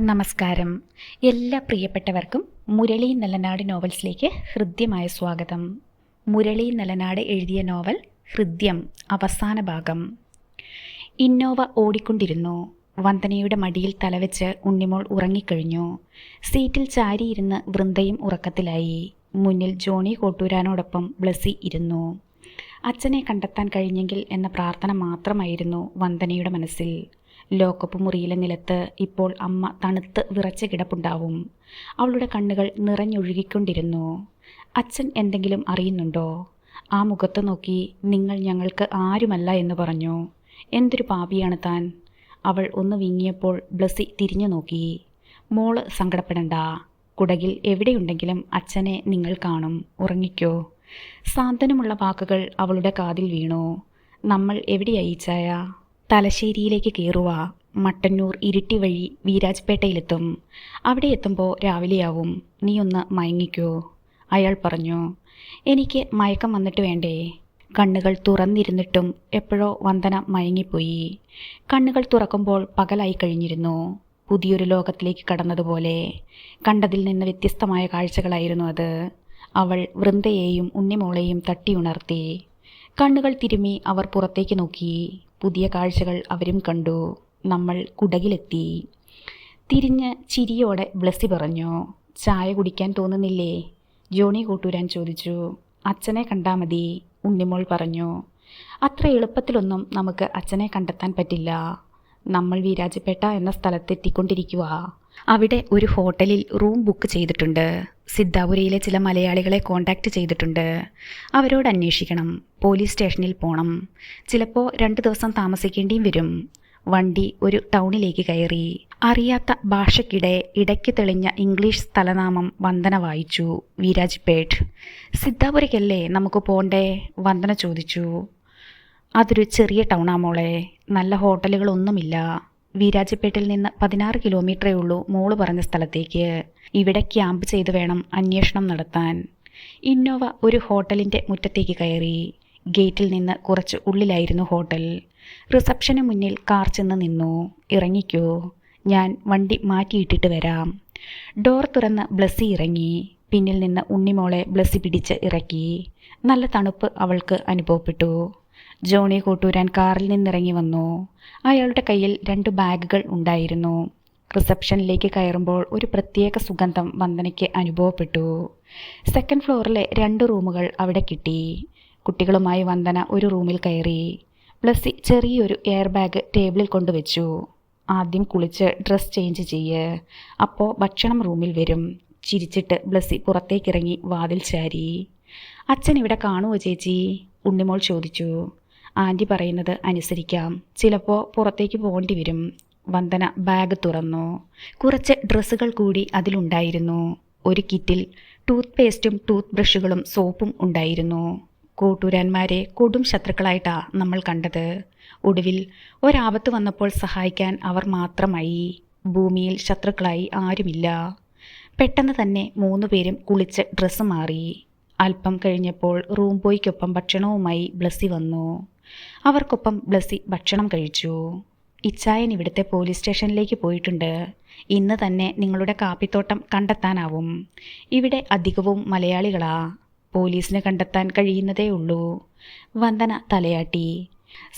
നമസ്കാരം. എല്ലാ പ്രിയപ്പെട്ടവർക്കും മുരളി നല്ലനാട് നോവൽസിലേക്ക് ഹൃദ്യമായ സ്വാഗതം. മുരളി നല്ലനാട് എഴുതിയ നോവൽ ഹൃദ്യം അവസാന ഭാഗം. ഇന്നോവ ഓടിക്കൊണ്ടിരുന്നു. വന്ദനയുടെ മടിയിൽ തലവെച്ച് ഉണ്ണിമോൾ ഉറങ്ങിക്കഴിഞ്ഞു. സീറ്റിൽ ചാരിയിരുന്ന് വൃന്ദയും ഉറക്കത്തിലായി. മുന്നിൽ ജോണി കോട്ടൂരാനോടൊപ്പം ബ്ലസി ഇരുന്നു. അച്ഛനെ കണ്ടെത്താൻ കഴിഞ്ഞെങ്കിൽ എന്ന പ്രാർത്ഥന മാത്രമായിരുന്നു വന്ദനയുടെ മനസ്സിൽ. ലോക്കപ്പ് മുറിയിലെ നിലത്ത് ഇപ്പോൾ അമ്മ തണുത്ത് വിറച്ച കിടപ്പുണ്ടാവും. അവളുടെ കണ്ണുകൾ നിറഞ്ഞൊഴുകിക്കൊണ്ടിരുന്നു. അച്ഛൻ എന്തെങ്കിലും അറിയുന്നുണ്ടോ? ആ മുഖത്ത് നോക്കി നിങ്ങൾ ഞങ്ങൾക്ക് ആരുമല്ല എന്ന് പറഞ്ഞു. എന്തൊരു പാപിയാണ് താൻ? അവൾ ഒന്ന് വീങ്ങിയപ്പോൾ ബ്ലസ്സി തിരിഞ്ഞു നോക്കി. മോൾ സങ്കടപ്പെടണ്ട. കുടകിൽ എവിടെയുണ്ടെങ്കിലും അച്ഛനെ നിങ്ങൾ കാണും. ഉറങ്ങിക്കോ. സാന്ത്വനമുള്ള വാക്കുകൾ അവളുടെ കാതിൽ വീണു. നമ്മൾ എവിടെയായി ചായ? തലശ്ശേരിയിലേക്ക് കയറുക മട്ടന്നൂർ ഇരിട്ടി വഴി വീരാജ്പേട്ടയിലെത്തും. അവിടെ എത്തുമ്പോൾ രാവിലെയാവും. നീ ഒന്ന് മയങ്ങിക്കോ. അയാൾ പറഞ്ഞു എനിക്ക് മയക്കം വന്നിട്ട് വേണ്ടേ? കണ്ണുകൾ തുറന്നിരുന്നിട്ടും എപ്പോഴോ വന്ദന മയങ്ങിപ്പോയി. കണ്ണുകൾ തുറക്കുമ്പോൾ പകലായി കഴിഞ്ഞിരുന്നു. പുതിയൊരു ലോകത്തിലേക്ക് കടന്നതുപോലെ കണ്ടതിൽ നിന്ന് വ്യത്യസ്തമായ കാഴ്ചകളായിരുന്നു അത്. അവൾ വൃന്ദയെയും ഉണ്ണിമോളെയും തട്ടിയുണർത്തി കണ്ണുകൾ തിരുമ്മി അവർ പുറത്തേക്ക് നോക്കി. പുതിയ കാഴ്ചകൾ അവരും കണ്ടു. നമ്മൾ കുടകിലെത്തി. തിരിഞ്ഞ് ചിരിയോടെ ബ്ലസ്സി പറഞ്ഞു ചായ കുടിക്കാൻ തോന്നുന്നില്ലേ? ജോണി കൂട്ടൂരാൻ ചോദിച്ചു. അച്ഛനെ കണ്ടാൽ മതി ഉണ്ണിമോൾ പറഞ്ഞു. അത്ര എളുപ്പത്തിലൊന്നും നമുക്ക് അച്ഛനെ കണ്ടെത്താൻ പറ്റില്ല. നമ്മൾ വീരാജപേട്ട എന്ന സ്ഥലത്തെത്തിക്കൊണ്ടിരിക്കുക അവിടെ ഒരു ഹോട്ടലിൽ റൂം ബുക്ക് ചെയ്തിട്ടുണ്ട്. സിദ്ധാപുരയിലെ ചില മലയാളികളെ കോണ്ടാക്ട് ചെയ്തിട്ടുണ്ട്. അവരോട് അന്വേഷിക്കണം. പോലീസ് സ്റ്റേഷനിൽ പോകണം ചിലപ്പോൾ രണ്ട് ദിവസം താമസിക്കേണ്ടിയും വരും. വണ്ടി ഒരു ടൗണിലേക്ക് കയറി. അറിയാത്ത ഭാഷയ്ക്കിടെ ഇടയ്ക്ക് തെളിഞ്ഞ ഇംഗ്ലീഷ് സ്ഥലനാമം വന്ദന വായിച്ചു. വീരാജ്പേട്ട്. സിദ്ധാപുരയ്ക്കല്ലേ നമുക്ക് പോണ്ടേ? വന്ദന ചോദിച്ചു. അതൊരു ചെറിയ ടൗണാ മോളെ. നല്ല ഹോട്ടലുകളൊന്നുമില്ല. വീരാജപ്പേട്ടിൽ നിന്ന് പതിനാറ് കിലോമീറ്ററേ ഉള്ളൂ മോൾ പറഞ്ഞ സ്ഥലത്തേക്ക്. ഇവിടെ ക്യാമ്പ് ചെയ്ത് വേണം അന്വേഷണം നടത്താൻ. ഇന്നോവ ഒരു ഹോട്ടലിന്റെ മുറ്റത്തേക്ക് കയറി. ഗേറ്റിൽ നിന്ന് കുറച്ച് ഉള്ളിലായിരുന്നു ഹോട്ടൽ. റിസപ്ഷന് മുന്നിൽ കാർ ചെന്ന് നിന്നു. ഇറങ്ങിക്കോ. ഞാൻ വണ്ടി മാറ്റിയിട്ടിട്ട് വരാം. ഡോർ തുറന്ന് ബ്ലസ്സി ഇറങ്ങി. പിന്നിൽ നിന്ന് ഉണ്ണിമോളെ ബ്ലസ്സി പിടിച്ച് ഇറക്കി. നല്ല തണുപ്പ് അവൾക്ക് അനുഭവപ്പെട്ടു. ജോണി കൂട്ടൂരാൻ കാറിൽ നിന്നിറങ്ങി വന്നു. അയാളുടെ കയ്യിൽ രണ്ട് ബാഗുകൾ ഉണ്ടായിരുന്നു. റിസപ്ഷനിലേക്ക് കയറുമ്പോൾ ഒരു പ്രത്യേക സുഗന്ധം വന്ദനയ്ക്ക് അനുഭവപ്പെട്ടു. സെക്കൻഡ് ഫ്ലോറിലെ രണ്ട് റൂമുകൾ അവിടെ കിട്ടി. കുട്ടികളുമായി വന്ദന ഒരു റൂമിൽ കയറി. പ്ലസ് ചെറിയൊരു എയർ ബാഗ് ടേബിളിൽ കൊണ്ടുവച്ചു. ആദ്യം കുളിച്ച് ഡ്രസ് ചേഞ്ച് ചെയ്യ്. അപ്പോൾ ഭക്ഷണം റൂമിൽ വരും. ചിരിച്ചിട്ട് ബ്ലസ്സി പുറത്തേക്കിറങ്ങി വാതിൽ ചാരി. അച്ഛൻ ഇവിടെ കാണുമോ ചേച്ചി? ഉണ്ണിമോൾ ചോദിച്ചു. ആന്റി പറയുന്നത് അനുസരിക്കാം. ചിലപ്പോൾ പുറത്തേക്ക് പോകേണ്ടി വരും. വന്ദന ബാഗ് തുറന്നു. കുറച്ച് ഡ്രസ്സുകൾ കൂടി അതിലുണ്ടായിരുന്നു. ഒരു കിറ്റിൽ ടൂത്ത് പേസ്റ്റും ടൂത്ത് ബ്രഷുകളും സോപ്പും ഉണ്ടായിരുന്നു. കൂട്ടൂരാന്മാരെ കൊടും ശത്രുക്കളായിട്ടാ നമ്മൾ കണ്ടത്. ഒടുവിൽ ഒരാപത്ത് വന്നപ്പോൾ സഹായിക്കാൻ അവർ മാത്രമായി. ഭൂമിയിൽ ശത്രുക്കളായി ആരുമില്ല. പെട്ടെന്ന് തന്നെ മൂന്ന് പേരും കുളിച്ച് ഡ്രസ്സ് മാറി. അല്പം കഴിഞ്ഞപ്പോൾ റൂം ബോയ്ക്കൊപ്പം ഭക്ഷണവുമായി ബ്ലസ്സി വന്നു. അവർക്കൊപ്പം ബ്ലസ്സി ഭക്ഷണം കഴിച്ചു. ഇച്ചായൻ ഇവിടുത്തെ പോലീസ് സ്റ്റേഷനിലേക്ക് പോയിട്ടുണ്ട്. ഇന്ന് തന്നെ നിങ്ങളുടെ കാപ്പിത്തോട്ടം കണ്ടെത്താനാവും. ഇവിടെ അധികവും മലയാളികളാ. പോലീസിനെ കണ്ടെത്താൻ കഴിയുന്നതേ ഉള്ളൂ. വന്ദന തലയാട്ടി.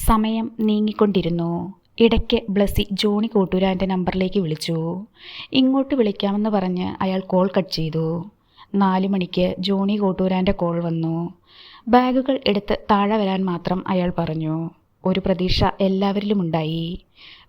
സമയം നീങ്ങിക്കൊണ്ടിരുന്നു. ഇടയ്ക്ക് ബ്ലസ്സി ജോണി കോട്ടൂരാന്റെ നമ്പറിലേക്ക് വിളിച്ചു. ഇങ്ങോട്ട് വിളിക്കാമെന്ന് പറഞ്ഞ് അയാൾ കോൾ കട്ട് ചെയ്തു. നാല് മണിക്ക് ജോണി കോട്ടൂരാന്റെ കോൾ വന്നു. ബാഗുകൾ എടുത്ത് താഴെ വരാൻ മാത്രം അയാൾ പറഞ്ഞു. ഒരു പ്രതീക്ഷ എല്ലാവരിലും ഉണ്ടായി.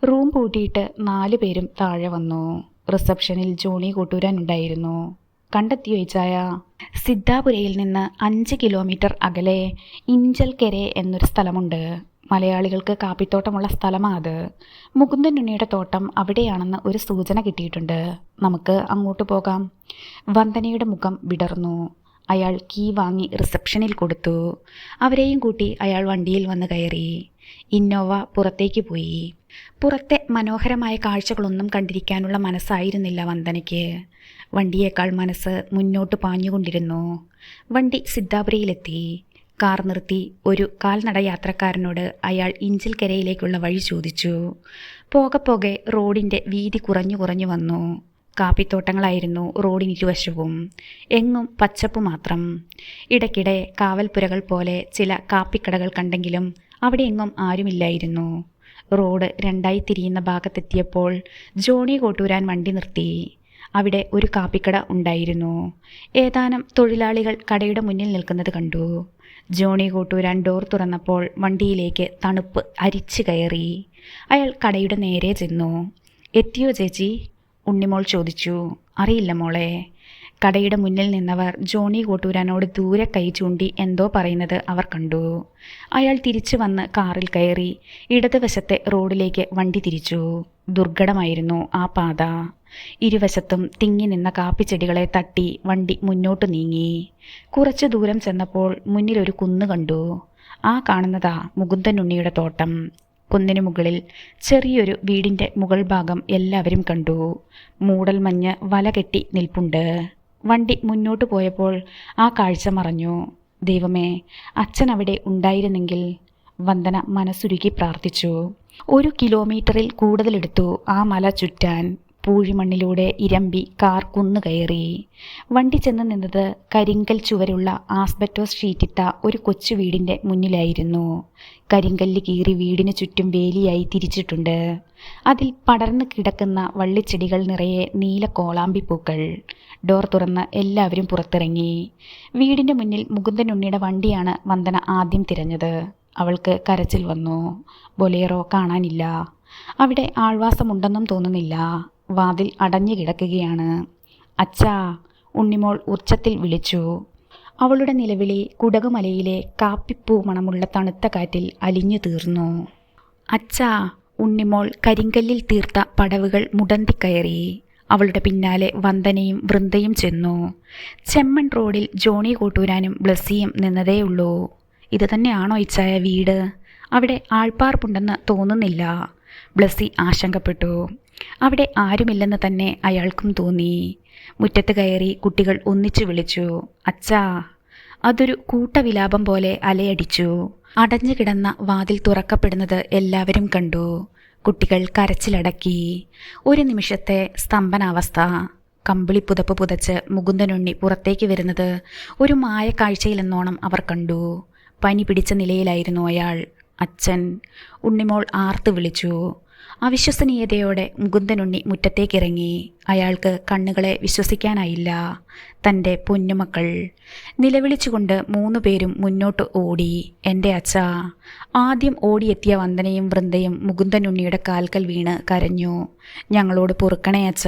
റൂം പൂട്ടിയിട്ട് നാല് പേരും താഴെ വന്നു. റിസപ്ഷനിൽ ജോണി കൂട്ടൂരാൻ ഉണ്ടായിരുന്നു. കണ്ടെത്തിയോ ഇച്ചായ സിദ്ധാപുരയിൽ നിന്ന് അഞ്ച് കിലോമീറ്റർ അകലെ ഇഞ്ചൽക്കെരെ എന്നൊരു സ്ഥലമുണ്ട്. മലയാളികൾക്ക് കാപ്പിത്തോട്ടമുള്ള സ്ഥലമാണ് അത് മുകുന്ദൻ ഉണ്ണിയുടെ തോട്ടം അവിടെയാണെന്ന് ഒരു സൂചന കിട്ടിയിട്ടുണ്ട്. നമുക്ക് അങ്ങോട്ട് പോകാം. വന്ദനയുടെ മുഖം വിടർന്നു. അയാൾ കീ വാങ്ങി റിസപ്ഷനിൽ കൊടുത്തു. അവരെയും കൂട്ടി അയാൾ വണ്ടിയിൽ വന്ന് കയറി. ഇന്നോവ പുറത്തേക്ക് പോയി. പുറത്തെ മനോഹരമായ കാഴ്ചകളൊന്നും കണ്ടിരിക്കാനുള്ള മനസ്സായിരുന്നില്ല വന്ദനയ്ക്ക്. വണ്ടിയേക്കാൾ മനസ്സ് മുന്നോട്ട് പാഞ്ഞുകൊണ്ടിരുന്നു. വണ്ടി സിദ്ധാപുരയിലെത്തി. കാർ നിർത്തി ഒരു കാൽനട യാത്രക്കാരനോട് അയാൾ ഇഞ്ചിൽക്കരയിലേക്കുള്ള വഴി ചോദിച്ചു. പോകെ പോകെ റോഡിന്റെ വീതി കുറഞ്ഞു കുറഞ്ഞു വന്നു. കാപ്പിത്തോട്ടങ്ങളായിരുന്നു റോഡിനിരുവശവും എങ്ങും പച്ചപ്പ് മാത്രം. ഇടയ്ക്കിടെ കാവൽപ്പുരകൾ പോലെ ചില കാപ്പിക്കടകൾ കണ്ടെങ്കിലും അവിടെ എങ്ങും ആരുമില്ലായിരുന്നു. റോഡ് രണ്ടായി തിരിയുന്ന ഭാഗത്തെത്തിയപ്പോൾ ജോണി കോട്ടൂരാൻ വണ്ടി നിർത്തി. അവിടെ ഒരു കാപ്പിക്കട ഉണ്ടായിരുന്നു. ഏതാനും തൊഴിലാളികൾ കടയുടെ മുന്നിൽ നിൽക്കുന്നത് കണ്ടു. ജോണി കോട്ടൂരാൻ ഡോർ തുറന്നപ്പോൾ വണ്ടിയിലേക്ക് തണുപ്പ് അരിച്ചു കയറി. അയാൾ കടയുടെ നേരെ ചെന്നു. എത്തിയോ ചേച്ചി? ഉണ്ണിമോൾ ചോദിച്ചു. അറിയില്ല മോളെ. കടയുടെ മുന്നിൽ നിന്നവർ ജോണി കോട്ടൂരാനോട് ദൂരെ കൈ ചൂണ്ടി എന്തോ പറയുന്നത് അവർ കണ്ടു. അയാൾ തിരിച്ചു വന്ന് കാറിൽ കയറി ഇടതുവശത്തെ റോഡിലേക്ക് വണ്ടി തിരിച്ചു. ദുർഘടമായിരുന്നു ആ പാത. ഇരുവശത്തും തിങ്ങി നിന്ന കാപ്പിച്ചെടികളെ തട്ടി വണ്ടി മുന്നോട്ട് നീങ്ങി. കുറച്ചു ദൂരം ചെന്നപ്പോൾ മുന്നിലൊരു കുന്ന് കണ്ടു. ആ കാണുന്നതാ മുകുന്ദനുണ്ണിയുടെ തോട്ടം. കുന്നിന് മുകളിൽ ചെറിയൊരു വീടിന്റെ മുകൾ ഭാഗം എല്ലാവരും കണ്ടു. മൂടൽ മഞ്ഞ് വല കെട്ടി നിൽപ്പുണ്ട്. വണ്ടി മുന്നോട്ട് പോയപ്പോൾ ആ കാഴ്ച മറഞ്ഞു. ദൈവമേ അച്ഛൻ അവിടെ ഉണ്ടായിരുന്നെങ്കിൽ വന്ദന മനസ്സുരുകി പ്രാർത്ഥിച്ചു. ഒരു കിലോമീറ്ററിൽ കൂടുതലെടുത്തു ആ മല ചുറ്റാൻ. പൂഴിമണ്ണിലൂടെ ഇരമ്പി കാർ കുന്നു കയറി. വണ്ടി ചെന്ന് നിന്നത് കരിങ്കൽ ചുവരുള്ള ആസ്ബറ്റോസ് ഷീറ്റിട്ട ഒരു കൊച്ചു വീടിന്റെ മുന്നിലായിരുന്നു. കരിങ്കല്ല് കീറി വീടിന് ചുറ്റും വേലിയായി തിരിച്ചിട്ടുണ്ട്. അതിൽ പടർന്നു കിടക്കുന്ന വള്ളിച്ചെടികൾ നിറയെ നീല കോളാമ്പിപ്പൂക്കൾ ഡോർ തുറന്ന് എല്ലാവരും പുറത്തിറങ്ങി. വീടിന്റെ മുന്നിൽ മുകുന്ദനുണ്ണിയുടെ വണ്ടിയാണ് വന്ദന ആദ്യം തിരഞ്ഞത്. അവൾക്ക് കരച്ചിൽ വന്നു. ബൊലേറോ കാണാനില്ല. അവിടെ ആൾവാസമുണ്ടെന്നും തോന്നുന്നില്ല. വാതിൽ അടഞ്ഞു കിടക്കുകയാണ്. അച്ഛാ ഉണ്ണിമോൾ ഉച്ചത്തിൽ വിളിച്ചു. അവളുടെ നിലവിളി കുടകുമലയിലെ കാപ്പിപ്പൂ മണമുള്ള തണുത്ത കാറ്റിൽ അലിഞ്ഞു തീർന്നു. അച്ഛാ ഉണ്ണിമോൾ കരിങ്കല്ലിൽ തീർത്ത പടവുകൾ മുടന്തിക്കയറി അവളുടെ പിന്നാലെ വന്ദനയും വൃന്ദയും ചെന്നു. ചെമ്മൺ റോഡിൽ ജോണി കൂട്ടൂരാനും ബ്ലസ്സിയും നിന്നതേയുള്ളൂ. ഇത് തന്നെയാണോ ഇച്ചായ വീട്? അവിടെ ആൾപ്പാർപ്പുണ്ടെന്ന് തോന്നുന്നില്ല. ബ്ലസ്സി ആശങ്കപ്പെട്ടു. അവിടെ ആരുമില്ലെന്ന് തന്നെ അയാൾക്കും തോന്നി. മുറ്റത്ത് കയറി കുട്ടികൾ ഒന്നിച്ചു വിളിച്ചു. അച്ഛാ അതൊരു കൂട്ടവിലാപം പോലെ അലയടിച്ചു. അടഞ്ഞു കിടന്ന വാതിൽ തുറക്കപ്പെടുന്നത് എല്ലാവരും കണ്ടു. കുട്ടികൾ കരച്ചിലടക്കി. ഒരു നിമിഷത്തെ സ്തംഭനാവസ്ഥ. കമ്പിളി പുതപ്പ് പുതച്ച് മുകുന്ദനുണ്ണി പുറത്തേക്ക് വരുന്നത് ഒരു മായ കാഴ്ചയിലെന്നോണം അവർ കണ്ടു. പനി പിടിച്ച നിലയിലായിരുന്നു അയാൾ. അച്ഛൻ ഉണ്ണിമോൾ ആർത്ത് വിളിച്ചു. അവിശ്വസനീയതയോടെ മുകുന്ദനുണ്ണി മുറ്റത്തേക്കിറങ്ങി. അയാൾക്ക് കണ്ണുകളെ വിശ്വസിക്കാനായില്ല. തന്റെ പൊന്നുമക്കൾ. നിലവിളിച്ചുകൊണ്ട് മൂന്നു പേരും മുന്നോട്ട് ഓടി. എന്റെ അച്ഛ ആദ്യം ഓടിയെത്തിയ വന്ദനയും വൃന്ദയും മുകുന്ദനുണ്ണിയുടെ കാൽക്കൽ വീണ് കരഞ്ഞു. ഞങ്ങളോട് പൊറുക്കണേ അച്ഛ.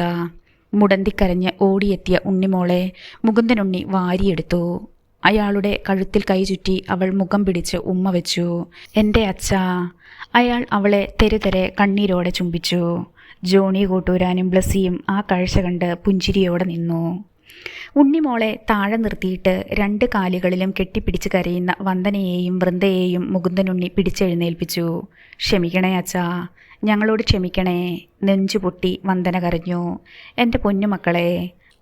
മുടന്തിക്കരഞ്ഞ് ഓടിയെത്തിയ ഉണ്ണിമോളെ മുകുന്ദനുണ്ണി വാരിയെടുത്തു. അയാളുടെ കഴുത്തിൽ കൈ ചുറ്റി അവൾ മുഖം പിടിച്ച് ഉമ്മ വെച്ചു. എന്റെ അച്ഛ അയാൾ അവളെ തെരുതെരെ കണ്ണീരോടെ ചുംബിച്ചു. ജോണി കൂട്ടൂരാനും ബ്ലസ്സിയും ആ കാഴ്ച കണ്ട് പുഞ്ചിരിയോടെ നിന്നു. ഉണ്ണിമോളെ താഴെ നിർത്തിയിട്ട് രണ്ട് കാലുകളിലും കെട്ടിപ്പിടിച്ച് കരയുന്ന വന്ദനയെയും വൃന്ദയെയും മുകുന്ദനുണ്ണി പിടിച്ചെഴുന്നേൽപ്പിച്ചു. ക്ഷമിക്കണേ അച്ഛാ ഞങ്ങളോട് ക്ഷമിക്കണേ നെഞ്ചു പൊട്ടി വന്ദന കരഞ്ഞു. എന്റെ പൊന്നുമക്കളെ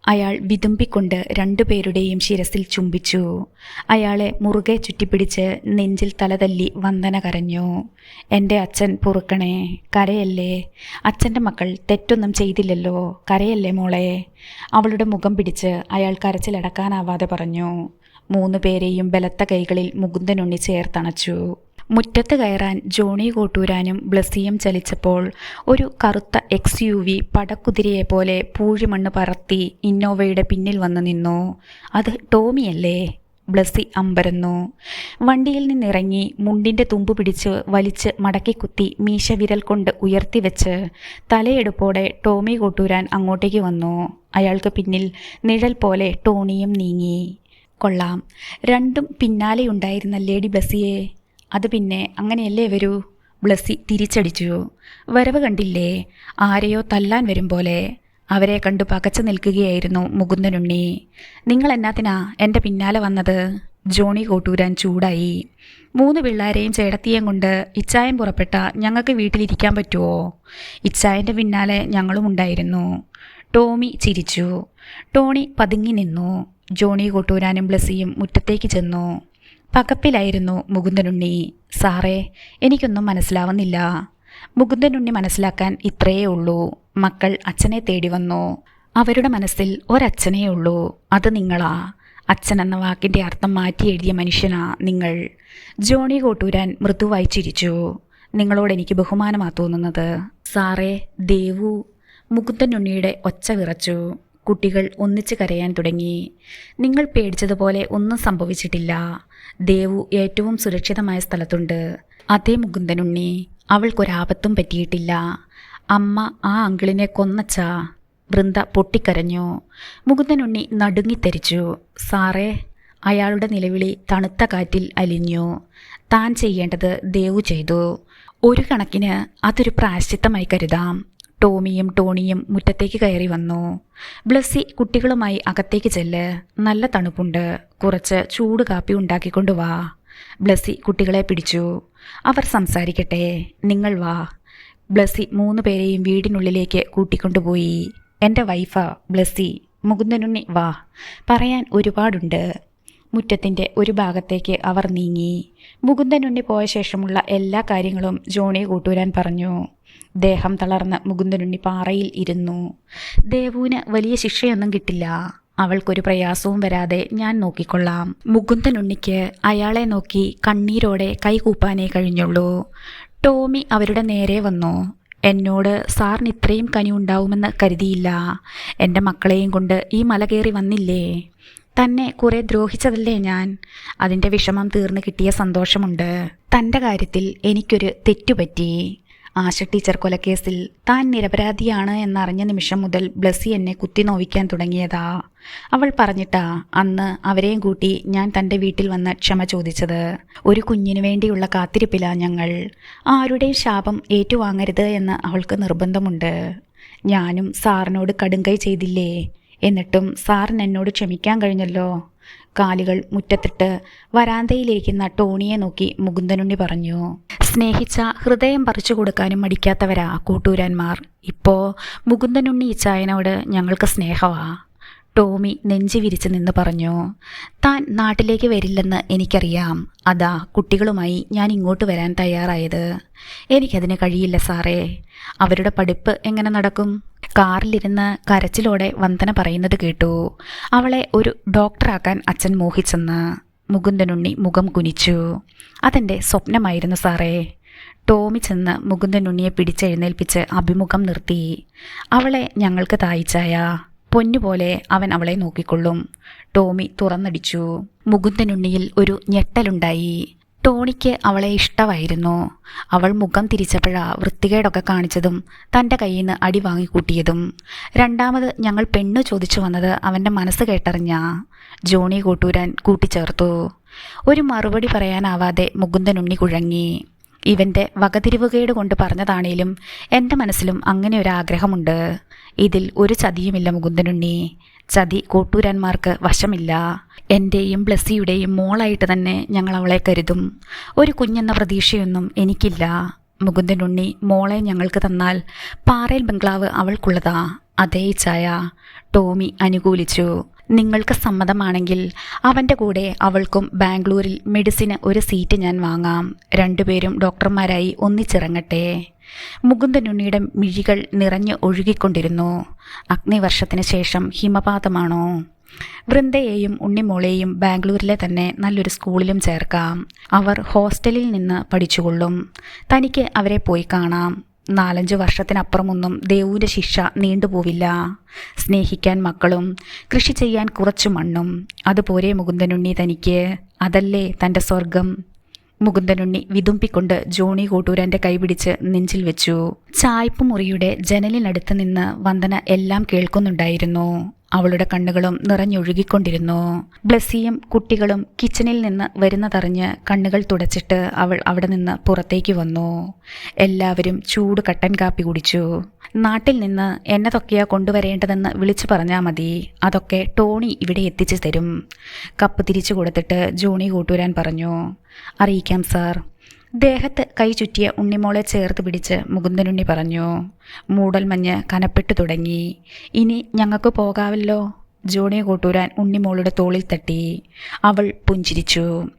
അയാൾ വിതുമ്പിക്കൊണ്ട് രണ്ടുപേരുടെയും ശിരസിൽ ചുംബിച്ചു. അയാളെ മുറുകെ ചുറ്റിപ്പിടിച്ച് നെഞ്ചിൽ തലതല്ലി വന്ദന കരഞ്ഞു. എന്റെ അച്ഛൻ പൊറുക്കണേ കരയല്ലേ? അച്ഛന്റെ മക്കൾ തെറ്റൊന്നും ചെയ്തില്ലല്ലോ കരയല്ലേ മോളെ? അവളുടെ മുഖം പിടിച്ച് അയാൾ കരച്ചിലടക്കാനാവാതെ പറഞ്ഞു. മൂന്നു പേരെയും ബലത്ത കൈകളിൽ മുകുന്ദനുണ്ണി ചേർത്തണച്ചു. മുറ്റത്ത് കയറാൻ ജോണി കോട്ടൂരാനും ബ്ലസ്സിയും ചലിച്ചപ്പോൾ ഒരു കറുത്ത എക്സ് യു വി പടക്കുതിരയെപ്പോലെ പൂഴിമണ്ണ് പറത്തി ഇന്നോവയുടെ പിന്നിൽ വന്നു നിന്നു. അത് ടോമിയല്ലേ ബ്ലസ്സി അമ്പരന്നു. വണ്ടിയിൽ നിന്നിറങ്ങി മുണ്ടിന്റെ തുമ്പ് പിടിച്ച് വലിച്ച് മടക്കി കുത്തി മീശ വിരൽ കൊണ്ട് ഉയർത്തിവെച്ച് തലയെടുപ്പോടെ ടോമി കൊട്ടൂരാൻ അങ്ങോട്ടേക്ക് വന്നു. അയാൾക്ക് പിന്നിൽ നിഴൽ പോലെ ടോണിയും നീങ്ങി. കൊള്ളാം. രണ്ടും പിന്നാലെയുണ്ടായിരുന്ന ലേഡി ബ്ലസ്സിയെ അത് പിന്നെ അങ്ങനെയല്ലേ വരൂ? ബ്ലസ്സി തിരിച്ചടിച്ചു. വരവ് കണ്ടില്ലേ? ആരെയോ തല്ലാൻ വരും പോലെ. അവരെ കണ്ടു പകച്ചു നിൽക്കുകയായിരുന്നു മുകുന്ദനുണ്ണി. നിങ്ങൾ എന്നാത്തിനാ? എന്റെ പിന്നാലെ വന്നത്? ജോണി കോട്ടൂരാൻ ചൂടായി. മൂന്ന് പിള്ളേരെയും ചേടത്തിയേം കൊണ്ട് ഇച്ചായം പുറപ്പെട്ട ഞങ്ങൾക്ക് വീട്ടിലിരിക്കാൻ പറ്റുമോ ഇച്ചായന്റെ പിന്നാലെ ഞങ്ങളും ഉണ്ടായിരുന്നു. ടോമി ചിരിച്ചു. ടോണി പതുങ്ങി നിന്നു. ജോണി കോട്ടൂരാനും ബ്ലസ്സിയും മുറ്റത്തേക്ക് ചെന്നു. പകപ്പിലായിരുന്നു മുകുന്ദനുണ്ണി. സാറേ എനിക്കൊന്നും മനസ്സിലാവുന്നില്ല. മുകുന്ദനുണ്ണി മനസ്സിലാക്കാൻ ഇത്രയേ ഉള്ളൂ. മക്കൾ അച്ഛനെ തേടി വന്നു. അവരുടെ മനസ്സിൽ ഒരച്ഛനേ ഉള്ളൂ. അത് നിങ്ങളാ. അച്ഛൻ എന്ന വാക്കിന്റെ അർത്ഥം മാറ്റി എഴുതിയ മനുഷ്യനാ നിങ്ങൾ. ജോണി കോട്ടൂരാൻ മൃദുവായി ചിരിച്ചു. നിങ്ങളോട് എനിക്ക് ബഹുമാനമാ തോന്നുന്നത്. സാറേ ദേവു. മുകുന്ദനുണ്ണിയുടെ ഒച്ച വിറച്ചു. കുട്ടികൾ ഒന്നിച്ച് കരയാൻ തുടങ്ങി. നിങ്ങൾ പേടിച്ചതുപോലെ ഒന്നും സംഭവിച്ചിട്ടില്ല. ദേവു ഏറ്റവും സുരക്ഷിതമായ സ്ഥലത്തുണ്ട്. അതേ മുകുന്ദനുണ്ണി അവൾക്കൊരാപത്തും പറ്റിയിട്ടില്ല. അമ്മ ആ അങ്കിളിനെ കൊന്നച്ചാ വൃന്ദ പൊട്ടിക്കരഞ്ഞു. മുകുന്ദനുണ്ണി നടുങ്ങിത്തെരിച്ചു സാറേ അയാളുടെ നിലവിളി തണുത്ത കാറ്റിൽ അലിഞ്ഞു. താൻ ചെയ്യേണ്ടത് ദേവു ചെയ്തു. ഒരു കണക്കിന് അതൊരു പ്രായശ്ചിത്തമായി കരുതാം. ടോമിയും ടോണിയും മുറ്റത്തേക്ക് കയറി വന്നു. ബ്ലസ്സി കുട്ടികളുമായി അകത്തേക്ക് ചെല്ല്. നല്ല തണുപ്പുണ്ട്. കുറച്ച് ചൂട് കാപ്പി ഉണ്ടാക്കിക്കൊണ്ട് വാ. ബ്ലസ്സി കുട്ടികളെ പിടിച്ചു. അവർ സംസാരിക്കട്ടെ. നിങ്ങൾ വാ. ബ്ലസ്സി മൂന്ന് പേരെയും വീടിനുള്ളിലേക്ക് കൂട്ടിക്കൊണ്ടുപോയി എന്റെ വൈഫാ ബ്ലസ്സി മുകുന്ദനുണ്ണി വാ. പറയാൻ ഒരുപാടുണ്ട്. മുറ്റത്തിന്റെ ഒരു ഭാഗത്തേക്ക് അവർ നീങ്ങി. മുകുന്ദനുണ്ണി പോയ ശേഷമുള്ള എല്ലാ കാര്യങ്ങളും ജോണി കൂട്ടൂരാൻ പറഞ്ഞു. ദേഹം തളർന്ന് മുകുന്ദനുണ്ണി പാറയിൽ ഇരുന്നു. ദേവുവിന് വലിയ ശിക്ഷയൊന്നും കിട്ടില്ല. അവൾക്കൊരു പ്രയാസവും വരാതെ ഞാൻ നോക്കിക്കൊള്ളാം. മുകുന്ദനുണ്ണിക്ക് അയാളെ നോക്കി കണ്ണീരോടെ കൈകൂപ്പാനേ കഴിഞ്ഞുള്ളൂ. ടോമി അവരുടെ നേരെ വന്നു. എന്നോട് സാറിന് ഇത്രയും കനി ഉണ്ടാവുമെന്ന് കരുതിയില്ല. എന്റെ മക്കളെയും കൊണ്ട് ഈ മല കയറി വന്നില്ലേ? തന്നെ കുറെ ദ്രോഹിച്ചതല്ലേ ഞാൻ? അതിന്റെ വിഷമം തീർന്നു കിട്ടിയ സന്തോഷമുണ്ട്. തന്റെ കാര്യത്തിൽ എനിക്കൊരു തെറ്റുപറ്റി. ആശ ടീച്ചർ കൊലക്കേസിൽ താൻ നിരപരാധിയാണ് എന്നറിഞ്ഞ നിമിഷം മുതൽ ബ്ലസ്സി എന്നെ കുത്തി നോവിക്കാൻ തുടങ്ങിയതാ. അവൾ പറഞ്ഞിട്ടാ അന്ന് അവരെയും കൂട്ടി ഞാൻ തന്റെ വീട്ടിൽ വന്ന് ക്ഷമ ചോദിച്ചത്. ഒരു കുഞ്ഞിനു വേണ്ടിയുള്ള കാത്തിരിപ്പിലാ ഞങ്ങൾ. ആരുടെയും ശാപം ഏറ്റുവാങ്ങരുത് എന്ന് അവൾക്ക് നിർബന്ധമുണ്ട്. ഞാനും സാറിനോട് കടുങ്കൈ ചെയ്തില്ലേ? എന്നിട്ടും സാറിന് എന്നോട് ക്ഷമിക്കാൻ കഴിഞ്ഞല്ലോ. കാലുകൾ മുറ്റത്തിട്ട് വരാന്തയിലിരിക്കുന്ന ടോണിയെ നോക്കി മുകുന്ദനുണ്ണി പറഞ്ഞു സ്നേഹിച്ച ഹൃദയം പറിച്ചു കൊടുക്കാനും മടിക്കാത്തവരാ കൂട്ടൂരാന്മാർ. ഇപ്പോ മുകുന്ദനുണ്ണി ഇച്ചായനോട് ഞങ്ങൾക്ക് സ്നേഹമാ ടോമി നെഞ്ചി വിരിച്ചു നിന്ന് പറഞ്ഞു താൻ നാട്ടിലേക്ക് വരില്ലെന്ന് എനിക്കറിയാം. അതാ കുട്ടികളുമായി ഞാൻ ഇങ്ങോട്ട് വരാൻ തയ്യാറായത്. എനിക്കതിന് കഴിയില്ല സാറേ. അവരുടെ പഠിപ്പ് എങ്ങനെ നടക്കും? കാറിലിരുന്ന് കരച്ചിലോടെ വന്ദന പറയുന്നത് കേട്ടു. അവളെ ഒരു ഡോക്ടറാക്കാൻ അച്ഛൻ മോഹിച്ചെന്ന് മുകുന്ദനുണ്ണി മുഖം കുനിച്ചു. അതെന്റെ സ്വപ്നമായിരുന്നു സാറേ. ടോമി ചെന്ന് മുകുന്ദനുണ്ണിയെ പിടിച്ചെഴുന്നേൽപ്പിച്ച് അഭിമുഖം നിർത്തി. അവളെ ഞങ്ങൾക്ക് തായിച്ചായ. പൊന്നുപോലെ അവൻ അവളെ നോക്കിക്കൊള്ളും. ടോമി തുറന്നടിച്ചു. മുകുന്ദനുണ്ണിയിൽ ഒരു ഞെട്ടലുണ്ടായി. ടോണിക്ക് അവളെ ഇഷ്ടമായിരുന്നു. അവൾ മുഖം തിരിച്ചപ്പോഴാ വൃത്തികേടൊക്കെ കാണിച്ചതും തന്റെ കയ്യിൽ നിന്ന് അടി വാങ്ങിക്കൂട്ടിയതും. രണ്ടാമത് ഞങ്ങൾ പെണ്ണ് ചോദിച്ചു വന്നത് അവന്റെ മനസ്സ് കേട്ടറിഞ്ഞ. ജോണി കൂട്ടൂരാൻ കൂട്ടിച്ചേർത്തു. ഒരു മറുപടി പറയാനാവാതെ മുകുന്ദൻ ഉണ്ണി കുഴങ്ങി ഇവന്റെ വകതിരിവുകേട് കൊണ്ട് പറഞ്ഞതാണേലും എന്റെ മനസ്സിലും അങ്ങനെ ഒരു ആഗ്രഹമുണ്ട് ഇതിൽ ഒരു ചതിയുമില്ല മുകുന്ദനുണ്ണി. ചതി കൂട്ടൂരന്മാർക്ക് വശമില്ല. എന്റെയും ബ്ലസ്സിയുടെയും മോളായിട്ട് തന്നെ ഞങ്ങൾ അവളെ കരുതും. ഒരു കുഞ്ഞെന്ന പ്രതീക്ഷയൊന്നും എനിക്കില്ല. മുകുന്ദനുണ്ണി മോളെ ഞങ്ങൾക്ക് തന്നാൽ പാറയിൽ ബംഗ്ലാവ് അവൾക്കുള്ളതാ. അതേ ചായ. ടോമി അനുകൂലിച്ചു. നിങ്ങൾക്ക് സമ്മതമാണെങ്കിൽ അവന്റെ കൂടെ അവൾക്കും ബാംഗ്ലൂരിൽ മെഡിസിന് ഒരു സീറ്റ് ഞാൻ വാങ്ങാം. രണ്ടുപേരും ഡോക്ടർമാരായി ഒന്നിച്ചിറങ്ങട്ടെ. മുകുന്ദനുണ്ണിയുടെ മിഴികൾ നിറഞ്ഞു ഒഴുകിക്കൊണ്ടിരുന്നു. അഗ്നിവർഷത്തിന് ശേഷം ഹിമപാതമാണോ? വൃന്ദയെയും ഉണ്ണിമോളെയും ബാംഗ്ലൂരിലെ തന്നെ നല്ലൊരു സ്കൂളിലും ചേർക്കാം. അവർ ഹോസ്റ്റലിൽ നിന്ന് പഠിച്ചുകൊള്ളും. തനിക്ക് അവരെ പോയി കാണാം. നാലഞ്ച് വർഷത്തിനപ്പുറമൊന്നും ദേവൂന്റെ ശിക്ഷ നീണ്ടുപോവില്ല. സ്നേഹിക്കാൻ മക്കളും കൃഷി ചെയ്യാൻ കുറച്ചു മണ്ണും. അതുപോലെ മുകുന്ദനുണ്ണി തനിക്ക്. അതല്ലേ തന്റെ സ്വർഗം മുകുന്ദനുണ്ണി വിതുമ്പിക്കൊണ്ട് ജോണി കോട്ടൂരാന്റെ കൈപിടിച്ച് നെഞ്ചിൽ വെച്ചു. ചായ്പ് മുറിയുടെ ജനലിനടുത്ത് നിന്ന് വന്ദന എല്ലാം കേൾക്കുന്നുണ്ടായിരുന്നു. അവളുടെ കണ്ണുകളും നിറഞ്ഞൊഴുകിക്കൊണ്ടിരുന്നു. ബ്ലസ്സിയും കുട്ടികളും കിച്ചണിൽ നിന്ന് വരുന്നതറിഞ്ഞ് കണ്ണുകൾ തുടച്ചിട്ട് അവൾ അവിടെ നിന്ന് പുറത്തേക്ക് വന്നു. എല്ലാവരും ചൂട് കട്ടൻ കാപ്പി കുടിച്ചു. നാട്ടിൽ നിന്ന് എന്നതൊക്കെയാ കൊണ്ടുവരേണ്ടതെന്ന് വിളിച്ചു പറഞ്ഞാൽ മതി. അതൊക്കെ ടോണി ഇവിടെ എത്തിച്ചു തരും. കപ്പ് തിരിച്ചു കൊടുത്തിട്ട് ജോണി കൂട്ടുവരാൻ പറഞ്ഞു. അറിയിക്കാം സാർ. ദേഹത്ത് കൈ ചുറ്റിയ ഉണ്ണിമോളെ ചേർത്ത് പിടിച്ച് മുകുന്ദനുണ്ണി പറഞ്ഞു. മൂടൽമഞ്ഞ് കനപ്പെട്ടു തുടങ്ങി. ഇനി ഞങ്ങൾക്ക് പോകാവല്ലോ. ജോണി കോട്ടൂരാൻ ഉണ്ണിമോളുടെ തോളിൽ തട്ടി. അവൾ പുഞ്ചിരിച്ചു.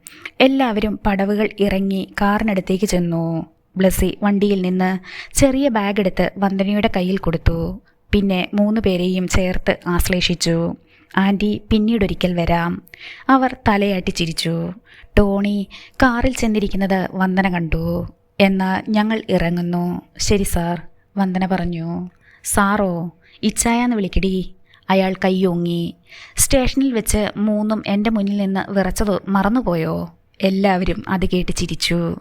എല്ലാവരും പടവുകൾ ഇറങ്ങി കാറിനടുത്തേക്ക് ചെന്നു. ബ്ലസ്സി വണ്ടിയിൽ നിന്ന് ചെറിയ ബാഗ് എടുത്ത് വന്ദനയുടെ കയ്യിൽ കൊടുത്തു. പിന്നെ മൂന്ന് പേരെയും ചേർത്ത് ആശ്ലേഷിച്ചു. ആന്റി പിന്നീടൊരിക്കൽ വരാം. അവർ തലയാട്ടി ചിരിച്ചു. ടോണി കാറിൽ ചെന്നിരിക്കുന്നത് വന്ദന കണ്ടു. എന്നാൽ ഞങ്ങൾ ഇറങ്ങുന്നു. ശരി സാർ വന്ദന പറഞ്ഞു. സാറോ ഇച്ചായാന്ന് വിളിക്കടി. അയാൾ കൈയോങ്ങി സ്റ്റേഷനിൽ വെച്ച് മൂന്നും എന്റെ മുന്നിൽ നിന്ന് വിറച്ചത് മറന്നുപോയോ? എല്ലാവരും അത് കേട്ട് ചിരിച്ചു.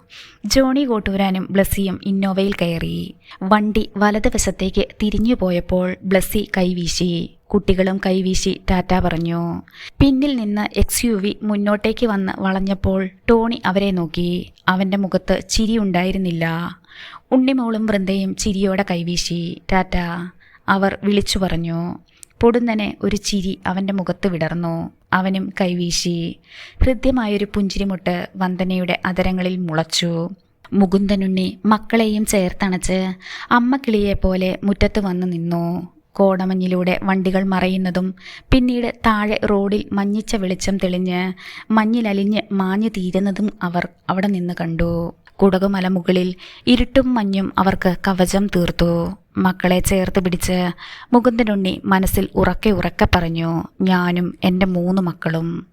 ജോണി കോട്ടൂരാനും ബ്ലസ്സിയും ഇന്നോവയിൽ കയറി. വണ്ടി വലതുവശത്തേക്ക് തിരിഞ്ഞു പോയപ്പോൾ ബ്ലസ്സി കൈവീശി. കുട്ടികളും കൈവീശി ടാറ്റ പറഞ്ഞു. പിന്നിൽ നിന്ന് എക്സ് യു വി മുന്നോട്ടേക്ക് വന്ന് വളഞ്ഞപ്പോൾ ടോണി അവരെ നോക്കി. അവന്റെ മുഖത്ത് ചിരി ഉണ്ടായിരുന്നില്ല. ഉണ്ണിമോളും വൃന്ദയും ചിരിയോടെ കൈവീശി. ടാറ്റ അവർ വിളിച്ചു പറഞ്ഞു. പൊടുന്നനെ ഒരു ചിരി അവന്റെ മുഖത്ത് വിടർന്നു. അവനും കൈവീശി. ഹൃദ്യമായൊരു പുഞ്ചിരിമുട്ട് വന്ദനയുടെ അതരങ്ങളിൽ മുളച്ചു. മുകുന്ദനുണ്ണി മക്കളെയും ചേർത്തണച്ച് അമ്മ കിളിയെപ്പോലെ മുറ്റത്ത് വന്നു നിന്നു. കോടമഞ്ഞിലൂടെ വണ്ടികൾ മറയുന്നതും പിന്നീട് താഴെ റോഡിൽ മഞ്ഞിച്ച വെളിച്ചം തെളിഞ്ഞ് മഞ്ഞിലലിഞ്ഞ് മാഞ്ഞു തീരുന്നതും അവർ അവിടെ നിന്ന് കണ്ടു. കുടകുമല മുകളിൽ ഇരുട്ടും മഞ്ഞും അവർക്ക് കവചം തീർത്തു. മക്കളെ ചേർത്ത് പിടിച്ച് മുകുന്ദനുണ്ണി മനസ്സിൽ ഉറക്കെ ഉറക്കെ പറഞ്ഞു ഞാനും എന്റെ മൂന്ന് മക്കളും.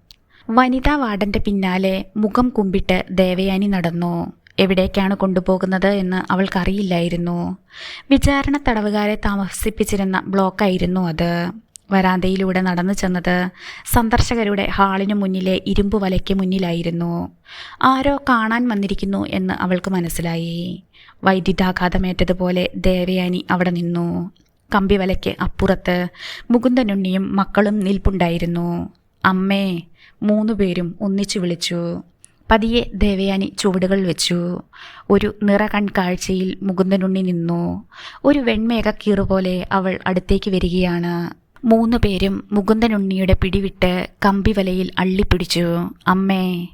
വനിതാ വാർഡന്റെ പിന്നാലെ മുഖം കുമ്പിട്ട് ദേവയാനി നടന്നു. എവിടേക്കാണ് കൊണ്ടുപോകുന്നത് എന്ന് അവൾക്കറിയില്ലായിരുന്നു. വിചാരണ തടവുകാരെ താമസിപ്പിച്ചിരുന്ന ബ്ലോക്കായിരുന്നു അത്. വരാന്തയിലൂടെ നടന്നു ചെന്നത് സന്ദർശകരുടെ ഹാളിനു മുന്നിലെ ഇരുമ്പ് വലയ്ക്ക് മുന്നിലായിരുന്നു. ആരോ കാണാൻ വന്നിരിക്കുന്നു എന്ന് അവൾക്ക് മനസ്സിലായി. വൈദ്യുതാഘാതമേറ്റതുപോലെ ദേവയാനി അവിടെ നിന്നു. കമ്പിവലയ്ക്ക് അപ്പുറത്ത് മുകുന്ദനുണ്ണിയും മക്കളും നിൽപ്പുണ്ടായിരുന്നു. അമ്മേ മൂന്നു പേരും ഒന്നിച്ചു വിളിച്ചു. പതിയെ ദേവയാനി ചുവടുകൾ വെച്ചു. ഒരു നിറ കൺകാഴ്ചയിൽ മുകുന്ദനുണ്ണി നിന്നു. ഒരു വെൺമേഘക്കീറുപോലെ അവൾ അടുത്തേക്ക് വരികയാണ്. മൂന്ന് പേരും മുകുന്ദനുണ്ണിയുടെ പിടിവിട്ട് കമ്പിവലയിൽ അള്ളിപ്പിടിച്ചു. അമ്മേ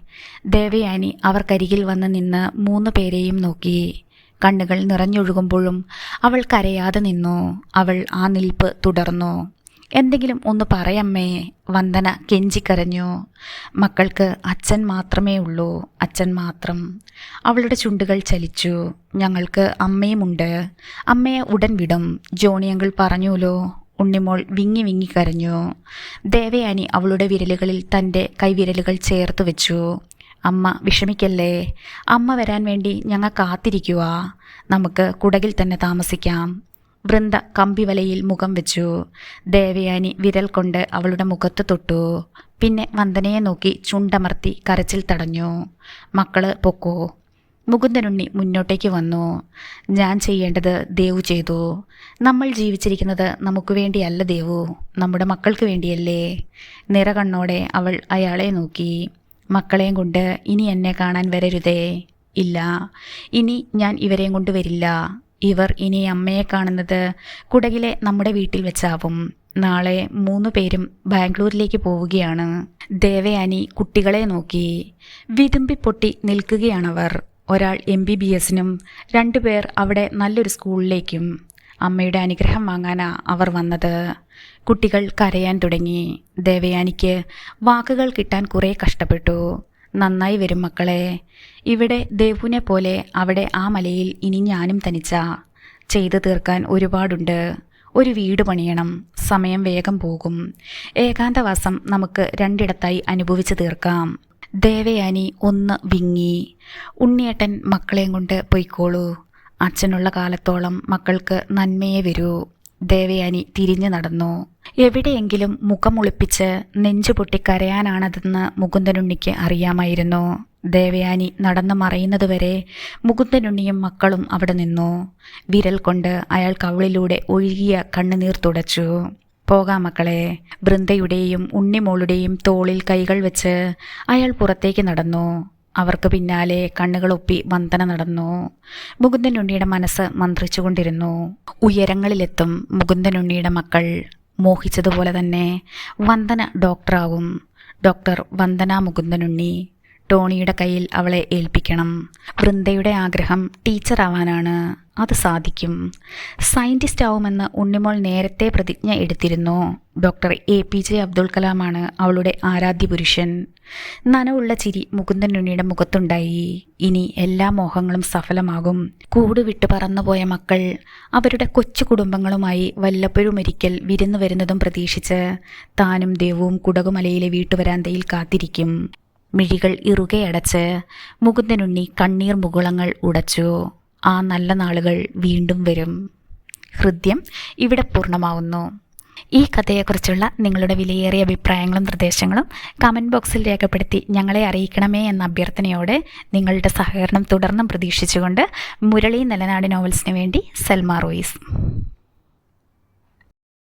ദേവയാനി അവർക്കരികിൽ വന്ന് നിന്ന് മൂന്നു പേരെയും നോക്കി. കണ്ണുകൾ നിറഞ്ഞൊഴുകുമ്പോഴും അവൾ കരയാതെ നിന്നു. അവൾ ആ നിൽപ്പ് തുടർന്നു. എന്തെങ്കിലും ഒന്ന് പറയമ്മേ വന്ദന കെഞ്ചിക്കരഞ്ഞു. മക്കൾക്ക് അച്ഛൻ മാത്രമേ ഉള്ളൂ അച്ഛൻ മാത്രം. അവളുടെ ചുണ്ടുകൾ ചലിച്ചു. ഞങ്ങൾക്ക് അമ്മയുമുണ്ട്. അമ്മയെ ഉടൻ വിടും. ജോണിയങ്കിൾ പറഞ്ഞുല്ലോ ഉണ്ണിമോൾ വിങ്ങി വിങ്ങി കരഞ്ഞു. ദേവയാനി അവളുടെ വിരലുകളിൽ തന്റെ കൈവിരലുകൾ ചേർത്ത് വെച്ചു. അമ്മ വിഷമിക്കല്ലേ? അമ്മ വരാൻ വേണ്ടി ഞങ്ങൾ കാത്തിരിക്കുക നമുക്ക് കുടകിൽ തന്നെ താമസിക്കാം. വൃന്ദ കമ്പിവലയിൽ മുഖം വെച്ചു. ദേവയാനി വിരൽ കൊണ്ട് അവളുടെ മുഖത്ത് തൊട്ടു. പിന്നെ വന്ദനയെ നോക്കി ചുണ്ടമർത്തി കരച്ചിൽ തടഞ്ഞു. മക്കൾ പൊക്കോ? മുകുന്ദനുണ്ണി മുന്നോട്ടേക്ക് വന്നു. ഞാൻ ചെയ്യേണ്ടത് ദേവു ചെയ്തു. നമ്മൾ ജീവിച്ചിരിക്കുന്നത് നമുക്ക് വേണ്ടിയല്ല ദേവു. നമ്മുടെ മക്കൾക്ക് വേണ്ടിയല്ലേ. നിറകണ്ണോടെ അവൾ അയാളെ നോക്കി. മക്കളെയും കൊണ്ട് ഇനി എന്നെ കാണാൻ വരരുതേ. ഇല്ല. ഇനി ഞാൻ ഇവരെയും കൊണ്ട് വരില്ല. ഇവർ ഇനി അമ്മയെ കാണുന്നത് കുടകിലെ നമ്മുടെ വീട്ടിൽ വെച്ചാവും. നാളെ മൂന്ന് പേരും ബാംഗ്ലൂരിലേക്ക് പോവുകയാണ്. ദേവയാനി കുട്ടികളെ നോക്കി. വിതുമ്പി പൊട്ടി നിൽക്കുകയാണവർ. ഒരാൾ എം ബി ബി എസിനും രണ്ടുപേർ അവിടെ നല്ലൊരു സ്കൂളിലേക്കും അമ്മയുടെ അനുഗ്രഹം വാങ്ങാനാ അവർ വന്നത്. കുട്ടികൾ കരയാൻ തുടങ്ങി. ദേവയാനിക്ക് വാക്കുകൾ കിട്ടാൻ കുറേ കഷ്ടപ്പെട്ടു. നന്നായി വരും മക്കളെ. ഇവിടെ ദേവുവിനെ പോലെ അവിടെ ആ മലയിൽ ഇനി ഞാനും തനിച്ച. ചെയ്തു തീർക്കാൻ ഒരുപാടുണ്ട്. ഒരു വീട് പണിയണം. സമയം വേഗം പോകും. ഏകാന്തവാസം നമുക്ക് രണ്ടിടത്തായി അനുഭവിച്ചു തീർക്കാം. ദേവയാനി ഒന്ന് വിങ്ങി. ഉണ്ണിയേട്ടൻ മക്കളെയും കൊണ്ട് പൊയ്ക്കോളൂ. അച്ഛനുള്ള കാലത്തോളം മക്കൾക്ക് നന്മയെ വരൂ. ദേവയാനി തിരിഞ്ഞു നടന്നു. എവിടെയെങ്കിലും മുഖമൊളിപ്പിച്ച് നെഞ്ചു പൊട്ടി കരയാനാണതെന്ന് മുകുന്ദനുണ്ണിക്ക് അറിയാമായിരുന്നു. ദേവയാനി നടന്നു മറയുന്നതുവരെ മുകുന്ദനുണ്ണിയും മക്കളും അവിടെ നിന്നു. വിരൽ കൊണ്ട് അയാൾ കവിളിലൂടെ ഒഴുകിയ കണ്ണുനീർ തുടച്ചു. പോകാം മക്കളെ. വൃന്ദയുടെയും ഉണ്ണിമോളുടെയും തോളിൽ കൈകൾ വെച്ച് അയാൾ പുറത്തേക്ക് നടന്നു. അവർക്ക് പിന്നാലെ കണ്ണുകളൊപ്പി വന്ദന നടന്നു. മുകുന്ദനുണ്ണിയുടെ മനസ്സ് മന്ത്രിച്ചുകൊണ്ടിരുന്നു. ഉയരങ്ങളിലെത്തും മുകുന്ദനുണ്ണിയുടെ മക്കൾ മോഹിച്ചതുപോലെ തന്നെ വന്ദന ഡോക്ടറാവും. ഡോക്ടർ വന്ദന മുകുന്ദനുണ്ണി ടോണിയുടെ കയ്യിൽ അവളെ ഏൽപ്പിക്കണം. വൃന്ദയുടെ ആഗ്രഹം ടീച്ചറാവാനാണ്. അത് സാധിക്കും. സയന്റിസ്റ്റ് ആവുമെന്ന് ഉണ്ണിമോൾ നേരത്തെ പ്രതിജ്ഞ എടുത്തിരുന്നു. Doctor A P J Abdul കലാമാണ് അവളുടെ ആരാധ്യ പുരുഷൻ നനവുള്ള ചിരി മുകുന്ദൻ ഉണ്ണിയുടെ മുഖത്തുണ്ടായി. ഇനി എല്ലാ മോഹങ്ങളും സഫലമാകും. കൂട് വിട്ടു പറന്നുപോയ മക്കൾ അവരുടെ കൊച്ചു കുടുംബങ്ങളുമായി വല്ലപ്പോഴും ഒരിക്കൽ വിരുന്നു വരുന്നതും പ്രതീക്ഷിച്ച് താനും ദേവവും കുടകുമലയിലെ വീട്ടുവരാന്തയിൽ കാത്തിരിക്കും. മിഴികൾ ഇറുകയടച്ച് മുകുന്ദനുണ്ണി കണ്ണീർ മുകുളങ്ങൾ ഉടച്ചു. ആ നല്ല നാളുകൾ വീണ്ടും വരും. ഹൃദ്യം ഇവിടെ പൂർണമാവുന്നു. ഈ കഥയെക്കുറിച്ചുള്ള നിങ്ങളുടെ വിലയേറിയ അഭിപ്രായങ്ങളും നിർദ്ദേശങ്ങളും കമന്റ് ബോക്സിൽ രേഖപ്പെടുത്തി ഞങ്ങളെ അറിയിക്കണമേ എന്ന അഭ്യർത്ഥനയോടെ നിങ്ങളുടെ സഹകരണം തുടർന്നും പ്രതീക്ഷിച്ചുകൊണ്ട് മുരളി നിലനാട് നോവൽസിന് വേണ്ടി സൽമാ റോയിസ്.